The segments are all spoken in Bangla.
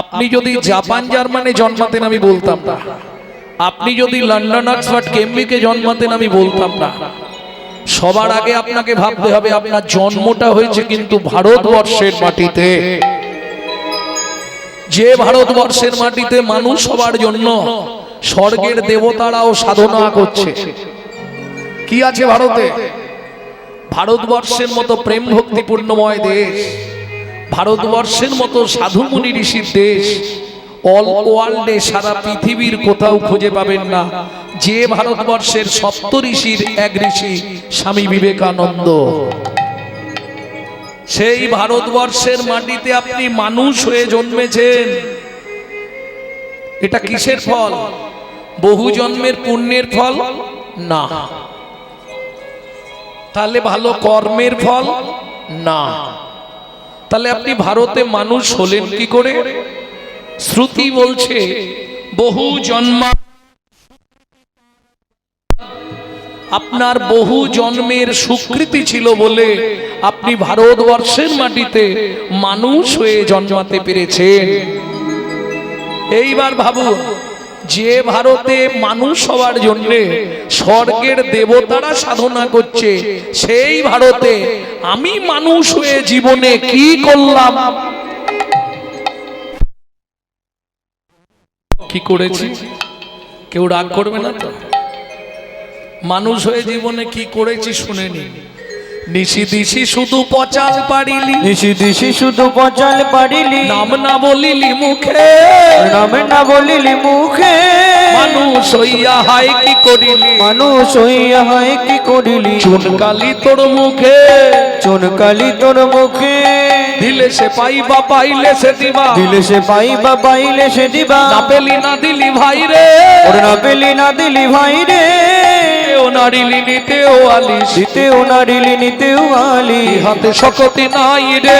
আপনি যদি জাপান জার্মানে জন্মাতেন আমি বলতাম না। আপনি যদি লন্ডন অক্সফোর্ড কেমব্রিজে জন্মাতেন আমি বলতাম না। সবার আগে আপনাকে ভাবতে হবে আপনার জন্মটা হয়েছে কিন্তু ভারতবর্ষের মাটিতে। যে ভারতবর্ষের মাটিতে মানুষ সবার জন্য স্বর্গের দেবতারাও সাধনা করছে। কি আছে ভারতে? ভারতবর্ষের মতো প্রেম ভক্তিপূর্ণময় দেশ। ভারতবর্ষের মতো সাধু মুনি ঋষির দেশ অল ওয়ার্ল্ডে সারা পৃথিবীর কোথাও খুঁজে পাবেন না। যে ভারতবর্ষের সপ্ত ঋষির এক ঋষি, স্বামী বিবেকানন্দ। সেই ভারতবর্ষের মাটিতে আপনি মানুষ হয়ে জন্মেছেন। এটা কিসের ফল? বহু জন্মের পুণ্যের ফল? না। তাহলে ভালো কর্মের ফল? না। তাহলে আপনি ভারতে মানুষ হলেন কি করে? শ্রুতি বলছে, বহু জন্মা আপনার বহু জন্মের স্বীকৃতি ছিল বলে আপনি ভারতবর্ষের মাটিতে মানুষ হয়ে জন্মাতে পেরেছেন। এইবার ভাবুন যে ভারতে মানুষ হওয়ার জন্য স্বর্গের দেবতারা সাধনা করছে, সেই ভারতে আমি মানুষ হয়ে জীবনে কি করলাম? কি করেছি? কেউ রাগ করবে না তো? মানুষ হয়ে জীবনে কি করেছি শুনেনি নিশি দিশি শুধু পচাল পারিলি নিশি দিশি শুধু পচাল পারিলি নাম না বলিলি মুখে। নামে না বলিলি মুখে। মানুষ হইয়া হাই কি করিলি? মানুষ হইয়া হয় কি করিলি? চুনকালি তোর মুখে। চুনকালি তোর মুখে। দিলে সে পাইবা পাইলে সে দিবা। দিলে সে পাইবা পাইলে সে দিবা। না পেলি না দিলি ভাই রে। ওর না পেলি না দিলি ভাই রে। নারিলি নিতেও আলিস। দিতেও নারিলি নিতেও আলি হাতে শকতি নাই রে।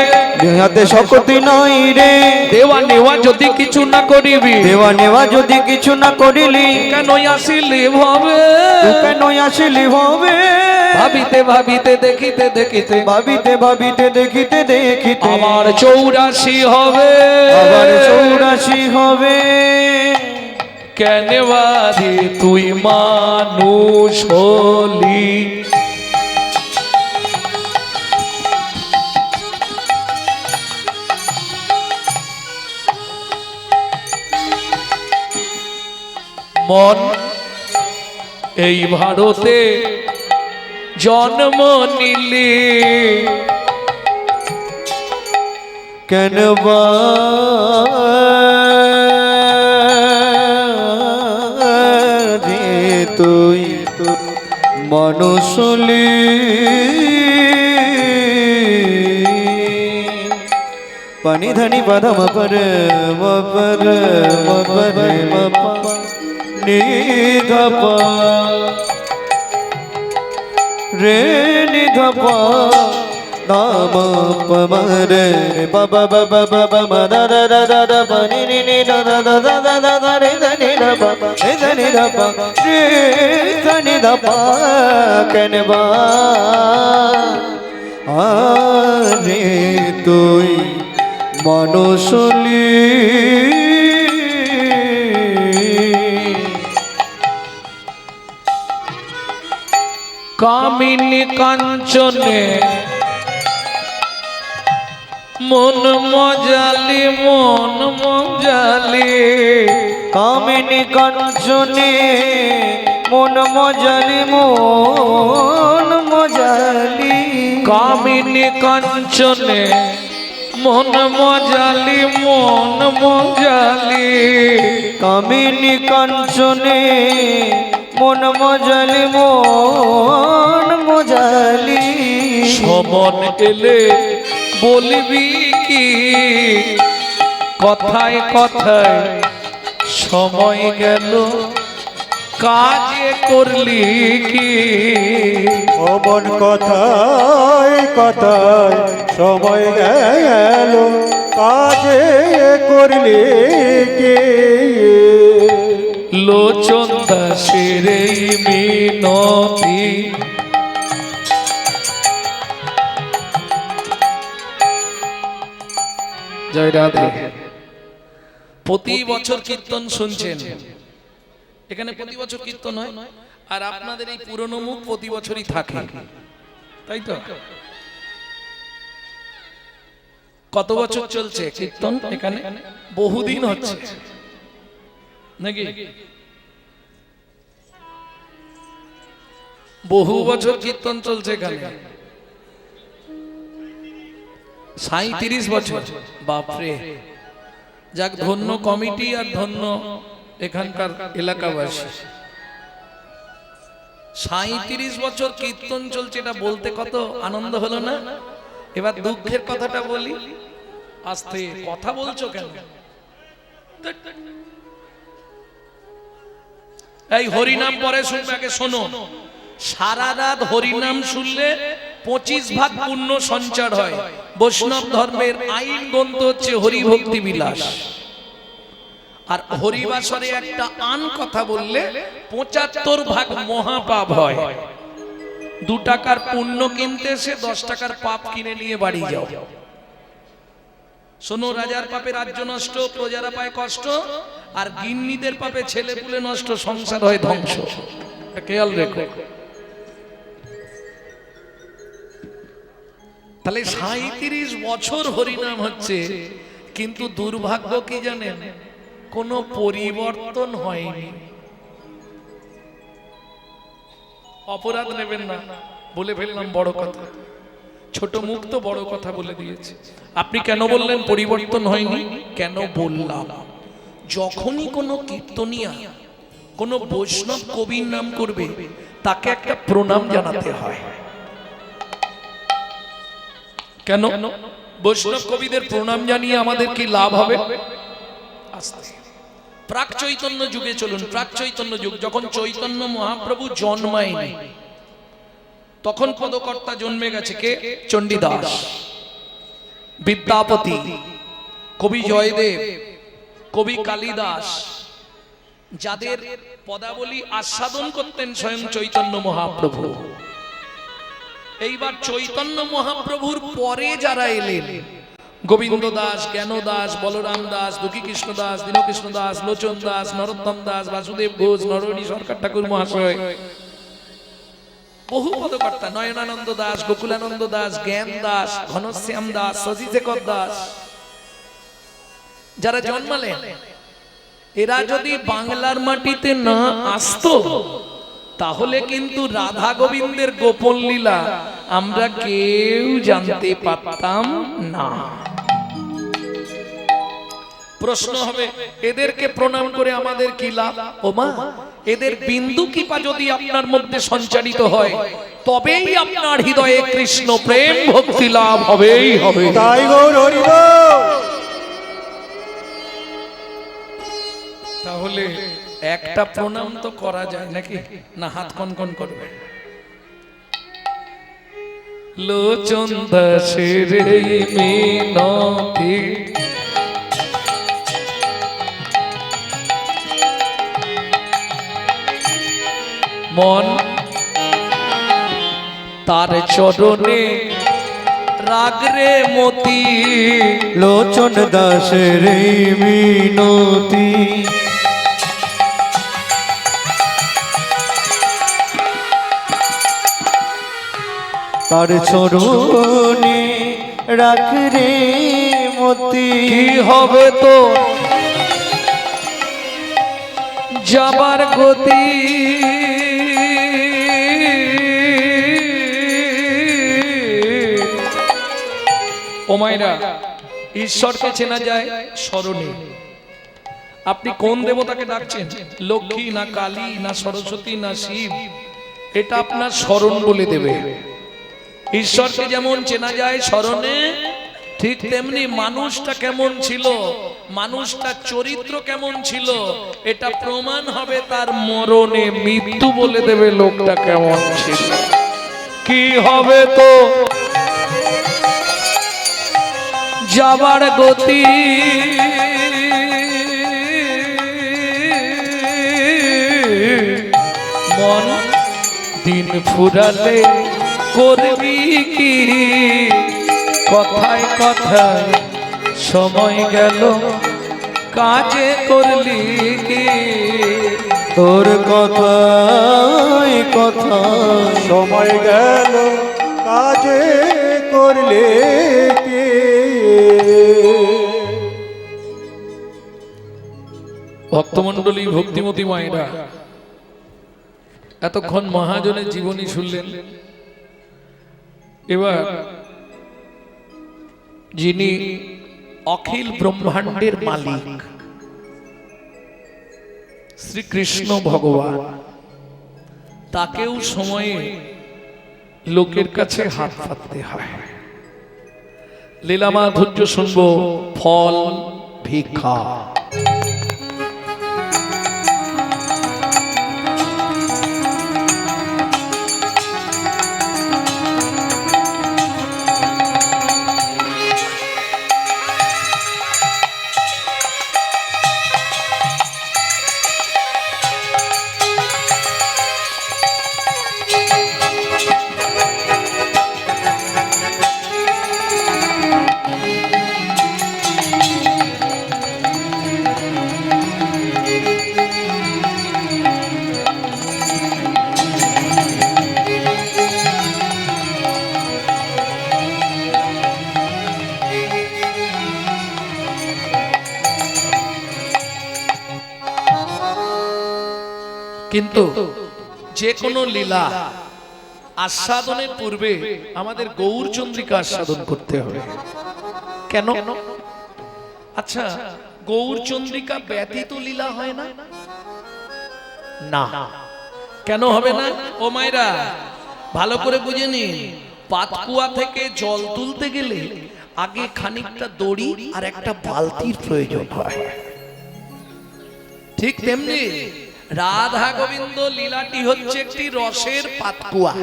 হাতে শক্তি নাই রে। দেওয়া নেওয়া যদি কিছু না করিবি। দেওয়া নেওয়া যদি কিছু না করিলি। কেন আসিলি ভাবে? কেন আসিলি হবে ভাবিতে ভাবিতে দেখিতে দেখিতে। ভাবিতে ভাবিতে দেখিতে দেখিতে। আমার চৌরাশি হবে। আবার চৌরাশি হবে। কেন বাদে তুই মানুষ হলি? মন এই ভারতে জন্ম নিলি কেন মানুষলি পানি ধানি বাধা মপর মপর মপর মপ নিধপ। রে নিধপা। নাম পমর বাবা বাবা বাবা মদা দা দা দা দা পনি নি নি দা দা দা দা দা দা রে দা নি দা পা রে দা নি দা রে দা নি দা পা কেন বা তুই মানুষলি কামিনী কাঞ্চনে মন মজালি মন মজালি। কামিনী কাঞ্চনে মন মজালি মন মজালি। কামিনী কাঞ্চনে মন মজালি মন মজালি। কামিনী কাঞ্চনে মন মজালি মন মজালি। সমন এলে বলবি কি? কথায় কথায় সময় গেল কাজ করলি কি? অমন কথায় কথায় সময় গেল কাজে করলি কে? লোচন দাসের মিনতি প্রতি বছর কীর্তন শুনছেন? এখানে প্রতি বছর কীর্তন হয়? আর আপনাদের এই পুরনো মুখ প্রতি বছরই থাকে। তাই তো? কত বছর চলছে কীর্তন এখানে? বহুদিন হচ্ছে। নাকি? বহু বছর কীর্তন চলছে এখানে। সাঁত্রিশ বছর। বাপরে। যাক ধন্য কমিটি আর ধন্য এখানকার এলাকাবাসী। সাঁত্রিশ বছর কীর্তন চলছে এটা বলতে কত আনন্দ হলো না? এবার দুঃখের কথাটা বলি। আস্তে কথা বলছো কেন? এই হরিনাম পরে শুনবে আগে শোনো। সারা রাত হরিনাম শুনলে পঁচিশ ভাগ পুণ্য সঞ্চার হয়। বৈষ্ণব ধর্মের আইন গ্রন্থ হচ্ছে হরিভক্তি বিলাস। আর হরিবাসরে একটা আন কথা বললে পঁচাত্তর ভাগ মহাপাপ হয়। দু টাকার পুণ্য কিনতে এসে দশ টাকার পাপ কিনে নিয়ে বাড়ি যাও। শোনো, রাজার পাপে রাজ্য নষ্ট, প্রজারা পায় কষ্ট, আর গিন্নিদের পাপে ছেলে পুলে নষ্ট, সংসার হয় ধ্বংস। খেয়াল রেখো। তাহলে সাঁত্রিশ বছর হরিনাম হচ্ছে, কিন্তু দুর্ভাগ্য কি জানেন? কোনো পরিবর্তন হয়নি। অপরাধ নেবেন না, বলে ফেললাম বড় কথা। ছোট মুখ তো বড় কথা বলে দিয়েছে। আপনি কেন বললেন পরিবর্তন হয়নি? কেন বললাম? যখনই কোনো কীর্তনিয়া, কোনো বৈষ্ণব কবির নাম করবে, তাকে একটা প্রণাম জানাতে হয়। কেন? বৈষ্ণব কবিদের প্রণাম জানিয়ে আমাদের কি লাভ হবে? প্রাক চৈতন্য যুগে চলুন, প্রাক চৈতন্য যুগ, যখন চৈতন্য মহাপ্রভু জন্মায়নি, তখন পদকর্তা জন্মে গেছে কে? চণ্ডীদাস। বিদ্যাপতি, কবি জয়দেব, কবি কালিদাস, যাদের পদাবলী আস্বাদন করতেন স্বয়ং চৈতন্য মহাপ্রভু। এইবার চৈতন্য মহাপ্রভুর পরে যারা এলেন, গোবিন্দ দাস, জ্ঞান দাস, বলরাম দাস দুঃখী কৃষ্ণ দাস, দীনকৃষ্ণ দাস, লোচন দাস, নরোত্তম দাস, বাসুদেব ঘোষ নরহরি সরকার ঠাকুর মহাশয়, বহু পদকর্তা, নয়নানন্দ দাস, গোকুলানন্দ দাস, জ্ঞান দাস, ঘনশ্যাম দাস শশীশেখর দাস, যারা জন্মালেন, এরা যদি বাংলার মাটিতে না আসতো তাহলে কিন্তু রাধা গোবিন্দের গোপন লীলা আমরা কেউ জানতে পারতাম না। প্রশ্ন হবে এদেরকে প্রণাম করে আমাদের কি লাভ? ও মা এদের বিন্দু কৃপা যদি আপনার মধ্যে সঞ্চারিত হয় তবেই আপনার হৃদয়ে কৃষ্ণ প্রেম ভক্তি লাভ হবেই হবে। তাই গৌর হরিব তাহলে একটা প্রণাম তো করা যায় নাকি? না, হাত কনকন করবে। লোচন দাসের মন তার চরণে রাগরে মতি। লোচন দাসের মিনতি। তার চরণে রাখ রে মতি? হবে তো? যাবার গতি? ওমাইরা ঈশ্বরকে চেনা যায় স্মরণে। আপনি কোন দেবতাকে ডাকছেন? লক্ষ্মী না কালী, না সরস্বতী, না শিব? এটা আপনার স্মরণ বলে দেবে। ঈশ্বরকে যেমন চেনা যায় স্মরণে ঠিক তেমনি মানুষটা কেমন ছিল মানুষটার চরিত্র কেমন ছিল এটা প্রমাণ হবে তার মরণে। মৃত্যু বলে দেবে লোকটা কেমন ছিল। কি হবে তো? যাবার গতি? মন দিন ফুরালে। করবি কি কথায় কথায় সময় গেল। কাজে করলি কি? তোর কথাই কথা সময় গেল। কাজে করলে কে? ভক্তমণ্ডলী ভক্তিমতী মায়েরা এতক্ষণ মহাজনের জীবনী শুনলেন। এবার যিনি অখিল ব্রহ্মাণ্ডের মালিক, শ্রীকৃষ্ণ ভগবান, তাকেও সময়ে লোকের কাছে হাত পাততে হয়। লীলামা ধৈর্য শুনব ফল ভিক্ষা। কিন্তু যে কোনো লীলা আস্বাদনের পূর্বে আমাদের গৌরচন্দ্রিকা আস্বাদন করতে হবে। কেন? আচ্ছা গৌরচন্দ্রিকা ব্যতীত লীলা হয় না? না। কেন হবে না? ও মায়েরা, ভালো করে বুঝে নিন। পাতকুয়া থেকে জল তুলতে গেলে আগে খানিকটা দড়ি আর একটা বালতির প্রয়োজন হয়। ঠিক তেমনি রাধা গোবিন্দ লীলাটি হচ্ছে একটি রসের পাতকুয়া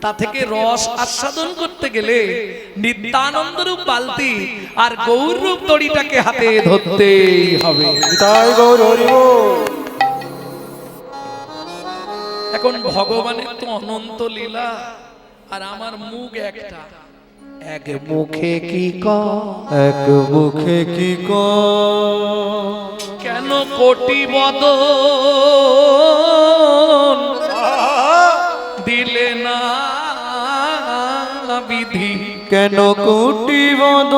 তা থেকে রস আস্বাদন করতে গেলে নিত্যানন্দ রূপ বালতি আর গৌর রূপ দড়িটাকে হাতে ধরতেই হবে। এখন ভগবানের তো অনন্ত লীলা আর আমার মুখ একটা। এক মুখে কি কর এক মুখে কি কর কেন কোটি বদন দিলে না বিধি? কেন কোটি বদ